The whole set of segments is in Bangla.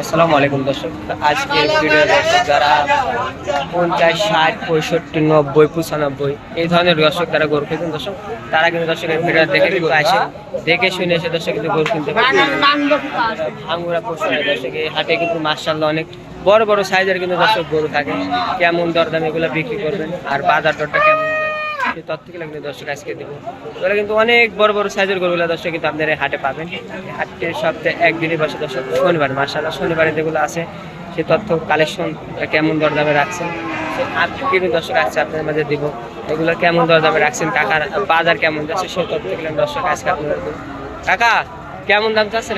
আসসালামু আলাইকুম দর্শক আজকে ভিডিও দর্শক যারা পঞ্চাশ, ষাট, পঁয়ষট্টি, নব্বই, পঁচানব্বই, এই ধরনের দর্শক যারা গরু দর্শক, তারা কিন্তু দর্শকের ভিডিও দেখে কিন্তু আসে দেখে শুনে এসে দর্শক কিন্তু গরু কিনতে পারে হাটে কিন্তু মার্শাল্লাহ অনেক বড় বড় সাইজের কিন্তু দর্শক গরু থাকে। কেমন দরদাম এগুলো বিক্রি করবেন, আর বাজার দরটা কেমন? সেই তথ্যগুলো কিন্তু দর্শক আজকে দেবো। এগুলো কিন্তু অনেক বড় বড় সাইজের গরুগুলো দর্শক কিন্তু আপনারা হাটে পাবেন। হাটটির সপ্তাহে একদিনই বসে দর্শক, শনিবার মার্শাল্লাহ শনিবারে যেগুলো আছে সেই তথ্য কালেকশন কেমন দরদামে রাখছেন আজকে কিন্তু দর্শক আছে আপনাদের মাঝে দিব। এগুলো কেমন দরদামে রাখছেন, কাকার বাজার কেমন যাচ্ছে সেই তথ্যগুলো দর্শক আজকে আপনাদের দেবো কাকা, কেমন দাম চাচ্ছেন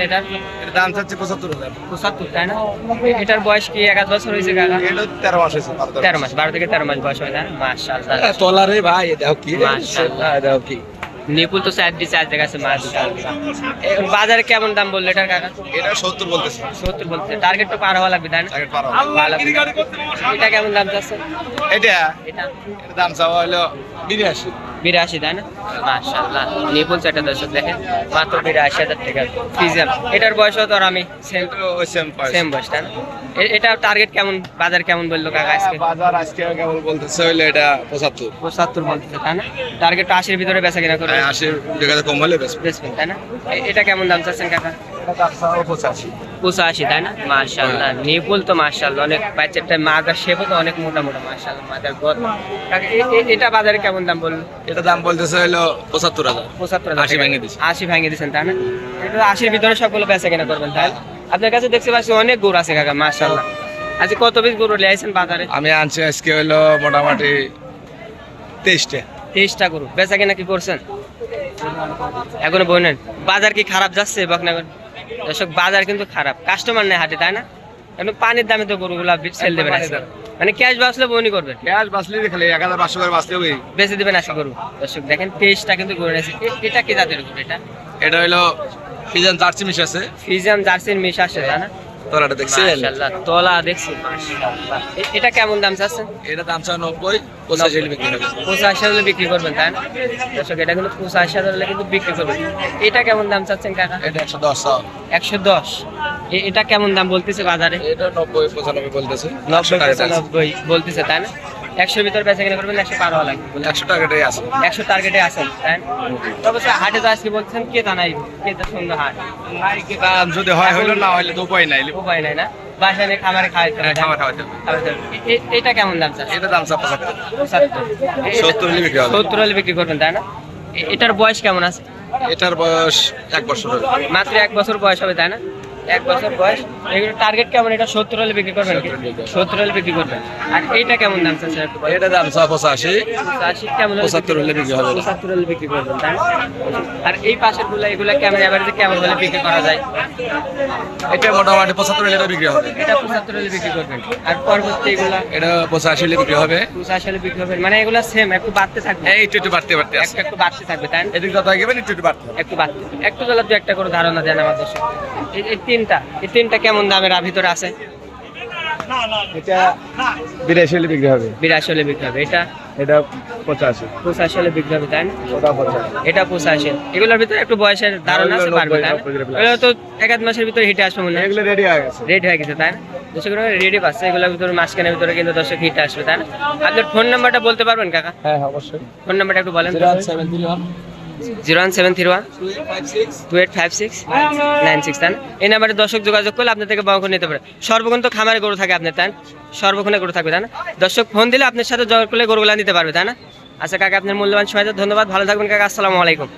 এর দাম চাচ্ছে পঁচাত্তর হাজার। পঁচাত্তর তাই না? এটার বয়স কি? বছর হয়েছে কাকা? এটা তেরো মাস হয়েছে তেরো মাস। বারো থেকে তেরো মাস বয়স হয় না। ভাই দেখো কি। দেখো কি। নিপুল তো চার দেখাচ্ছে মাশাআল্লাহ। এ, বাজারে কেমন দাম বলল এটার কাকা? এটা সত্তর বলতেছে। সত্তর বলছে টার্গেট তো পার হওয়া লাগবে তাই না? টার্গেট পার ভালো লাগবে। এটা কেমন দাম চাচ্ছে? এটা? এটা? দাম চাওয়া হলো বিরাশি। বিরাশি তাই না? মাশাআল্লাহ নিপুল চারটা দর্শক দেখেন। মাত্র বিরাশি হাজার টাকা ফিজাম এটার বয়সও তো আর আমি সেম সেম বয়স। তাই না? এটা টার্গেট কেমন? বাজার কেমন বলল কাকা আজকে? বাজার আজকে কেবল বলতেছে হইল এটা পঁচাত্তর। পঁচাত্তর বলতেছে তাই না? টার্গেট আশির ভিতরে বেচা কিনা করবে। আশি টাকা কম হলে বেশ বেচবেন তাই না? এটা কেমন দাম চাচ্ছেন কাকা? এটা পঁচাশি তাই না? মার্শাল্লাহ নিপুল তো মার্শাল্লাহ অনেক বাচ্চাটা মাদার শেপও তো অনেক মোটা মোটা মার্শাল্লাহ মাদার গদ। এটা বাজারে কেমন দাম বলল এটা দাম বলতেছে হইল পঁচাত্তর হাজার। পঁচাত্তর আশি ভেঙে দিছি। আশি ভেঙে দিচ্ছেন তাই না? এটা আশির ভিতরে সবগুলো বেচা কেনা করবেন তাই? আপনার কাছে দেখতে পাচ্ছি অনেক গরু আছে কাকা মার্শাল্লাহ আজকে কত পিস গরু লিয়েছেন বাজারে? আমি আনছি আজকে হইল মোটামুটি তেইশটা। তেইশটা গরু। বেচা কেনা কি করছেন? এখনও বলেন বাজার কি খারাপ যাচ্ছে বকনাগর? দর্শক বাজার কিন্তু খারাপ। কাস্টমার নেই হাটে তাই না? এখন পানির দামে তো গরুগুলা সেল দেবেন না মানে ক্যাশ বাসলে বনি করবে। ক্যাশ বাসলে খালি এক হাজার পাঁচশো করে বাঁচলে ওই বেঁচে দেবেন আশা গরু। দর্শক দেখেন তেইশটা কিন্তু গরু আছে। এটা কি জাতের গরু এটা? এটা হলো ফিজান জার্সি মিশ আছে। ফিজান জার্সির মিশ আছে তাই না? তোরাটা দেখছেন? মাশাআল্লাহ তলা দেখছি মাশাআল্লাহ। এটা কেমন দাম চাচ্ছেন? এটা দাম চা নব্বই পঁচাশি হলে বিক্রি পঁচাশি করবেন তাই না? দর্শক এটা কিন্তু পঁচাশি হাজার হলে কিন্তু বিক্রি করবেন। এটা কেমন দাম চাচ্ছেন কাকা? এটা একশো দশ চাও একশো দশ। এটা কেমন দাম বলতেছে বাজারে? এটা নব্বই পঁচানব্বই বলতেছে। নব্বই পঁচানব্বই বলতেছে তাই না? একশোর ভিতরে বেচা কিনা করবেন একশো পার হওয়া লাগবে। একশো আছে। একশো টার্গেটে আছেন তাই তবে স্যার হাটে তো আজকে বলছেন কে জানাই কে তো সুন্দর হাট। যদি হয় হইল না হইলে তো উপায় নাই। উপায় নাই না? বাসায় নিয়ে খামারে খাওয়াইতে হবে, খাবার খাওয়াতে হবে। খাওয়াইতে হবে। এ- এ- এটা কেমন দাম স্যার এটা দাম চা সত্তর। সত্তর। বিক্রি সত্তর হলে বিক্রি করবেন তাই না? এটার বয়স কেমন আছে? এটার বয়স এক বছর মাত্র এক বছর বয়স হবে তাই না? এক বছর বয়স। এগুলো টার্গেট কেমন? এটা সত্তর হলে বিক্রি করবেন কি? 70 হলে বিক্রি করবেন। সত্তর হলে বিক্রি করবেন। আর এইটা কেমন দাম এটা দাম পঁচাশি। আশি কেমন হলে পঁচাত্তর হলে বিক্রি হবে। পঁচাত্তর হলে বিক্রি করবেন আর এই পাশেরগুলো এগুলো কেমন এভারেজে কেমন হলে বিক্রি করা যায়? এটা মোটামুটি পঁচাত্তর হলে বিক্রি হবে। এটা পঁচাত্তর হলে বিক্রি করবেন। আর পরবর্তী এগুলা? এটা পঁচাশি হলে বিক্রি হবে। পঁচাশি হলে বিক্রি করবেন মানে এগুলো সেম একটু বাড়তে থাকবে। এই একটু একটু বাড়তে বাড়তে একটু একটু বাড়তে থাকবে তাই এদিক যত একটু একটু বাড়তে একটু বাড়তে। একটু তাহলে দু একটা করে ধারণা দেন আমার দর্শক এই এই তিনটা। এই তিনটা কেমন দামের ভিতরে আছে? এটা বিরাশি হলে বিক্রি হবে। বিরাশি হলে বিক্রি হবে। এটা এটা পঁচাশি। পঁচাশি হলে বিক্রি হবে তাই ওটা পঁচাশি। এটা পঁচাশি। এগুলোর ভিতরে একটু বয়সের ধারণা আছে পারবে তাই। এগুলো তো এক আধ মাসের ভিতরে হিটে আসবে মনে হয়। এগুলো রেডি হয়ে গেছে। রেডি হয়ে গেছে তাই না? দর্শক রেডি পাচ্ছে। এগুলোর ভিতরে মাঝখানের ভিতরে কিন্তু দর্শক হিট আসবে তাই আপনার ফোন নাম্বারটা বলতে পারবেন কাকা? হ্যাঁ অবশ্যই। ফোন নাম্বারটা একটু বলেন seven three one zero one seven three one, two eight five six, nine six তান এই নাম্বারে দর্শক যোগাযোগ করলে আপনার থেকে বঙ্ক নিতে পারে। সর্বক্ষণ তো খামারে গরু থাকে আপনার তান সর্বক্ষণে গরু থাকবে, তাই না? দর্শক, ফোন দিলে আপনার সাথে যোগাযোগ করলে গরুগুলা নিতে পারবে, তাই না? আচ্ছা কাকা, আপনার মূল্যবান সময় ধন্যবাদ। ভালো থাকবেন, কাকা, আসসালামু আলাইকুম।